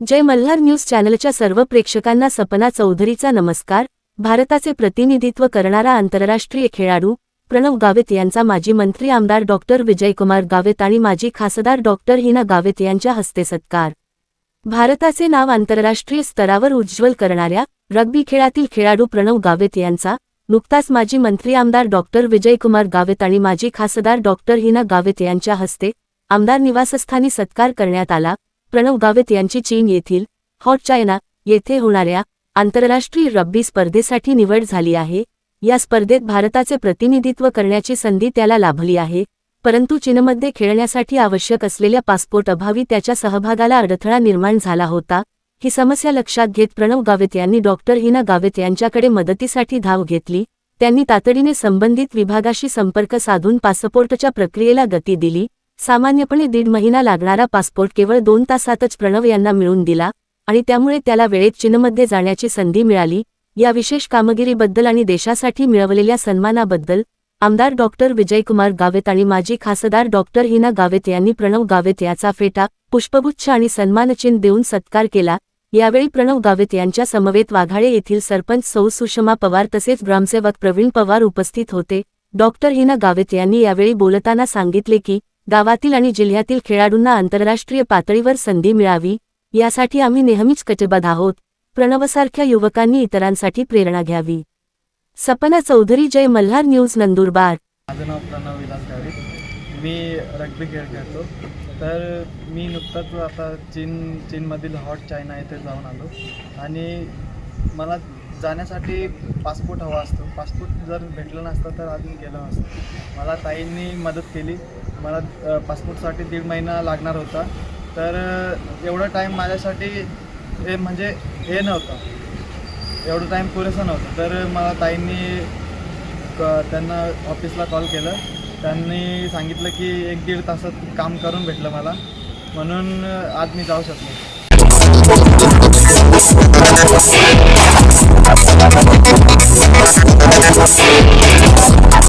जय Malhar news चॅनलच्या सर्व प्रेक्षकांना सपना चौधरीचा नमस्कार. भारताचे प्रतिनिधित्व करणारा आंतरराष्ट्रीय खेळाडू प्रणव गावित यांचा माजी मंत्री आमदार डॉक्टर विजयकुमार गावित आणि माजी खासदार डॉक्टर हिना गावित यांच्या हस्ते सत्कार. भारताचे नाव आंतरराष्ट्रीय स्तरावर उज्ज्वल करणाऱ्या रग्बी खेळातील खेळाडू प्रणव गावित यांचा नुकताच माजी मंत्री आमदार डॉक्टर विजयकुमार गावित आणि माजी खासदार डॉक्टर हिना गावित यांच्या हस्ते आमदार निवासस्थानी सत्कार करण्यात आला. प्रणव गावित यांची चीन येथील हॉट चायना येथे होणाऱ्या आंतरराष्ट्रीय रब्बी स्पर्धेसाठी निवड झाली आहे. या स्पर्धेत भारताचे प्रतिनिधित्व करण्याची संधी त्याला लाभली आहे परंतु चीनमध्ये खेळण्यासाठी आवश्यक असलेल्या पासपोर्ट अभावी त्याच्या सहभागाला अडथळा निर्माण झाला होता. ही समस्या लक्षात घेत प्रणव गावित यांनी डॉक्टर हिना गावित यांच्याकडे मदतीसाठी धाव घेतली. त्यांनी तातडीने संबंधित विभागाशी संपर्क साधून पासपोर्टच्या प्रक्रियेला गती दिली. सामान्यपणे दीड महिना लागणारा पासपोर्ट केवळ दोन तासातच प्रणव यांना मिळून दिला आणि त्यामुळे त्याला वेळेत चीनमध्ये जाण्याची संधी मिळाली. या विशेष कामगिरीबद्दल आणि देशासाठी मिळवलेल्या सन्मानाबद्दल आमदार डॉक्टर विजयकुमार गावेत आणि माजी खासदार डॉक्टर हिना गावेत यांनी प्रणव गावेत याचा फेटा पुष्पगुच्छ आणि सन्मानचिन्ह देऊन सत्कार केला. यावेळी प्रणव गावेत यांच्या समवेत वाघाळे येथील सरपंच सौ सुषमा पवार तसेच ग्रामसेवक प्रवीण पवार उपस्थित होते. डॉक्टर हिना गावेत यांनी यावेळी बोलताना सांगितले की गावातील आणि जिल्ह्यातील खेळाडूंना आंतरराष्ट्रीय पातळीवर संधी मिळावी यासाठी आम्ही नेहमीच कटिबद्ध आहोत. प्रणवसारख्या युवकांनी इतरांसाठी प्रेरणा घ्यावी. सपना चौधरी जय मल्हार न्यूज नंदुरबार. माझं नाव प्रणव विलास गावित. मी रग्बी खेळ खेळतो. तर मी नुकताच आता चीन चीनमधील हॉट चायना येथे जाऊन आलो. आणि मला जाण्यासाठी पासपोर्ट हवा असतो. पासपोर्ट जर भेटलं नसतं तर अजून गेलं असतं. मला ताईंनी मदत केली. मला पासपोर्टसाठी दीड महिना लागणार होता. तर एवढा टाईम माझ्यासाठी हे म्हणजे हे नव्हतं. एवढं टाईम पुरेसा नव्हतं. तर मला ताईंनी क- त्यांना ऑफिसला कॉल केलं. त्यांनी सांगितलं की एक दीड तासात काम करून भेटलं मला. म्हणून आज मी जाऊ शकलो.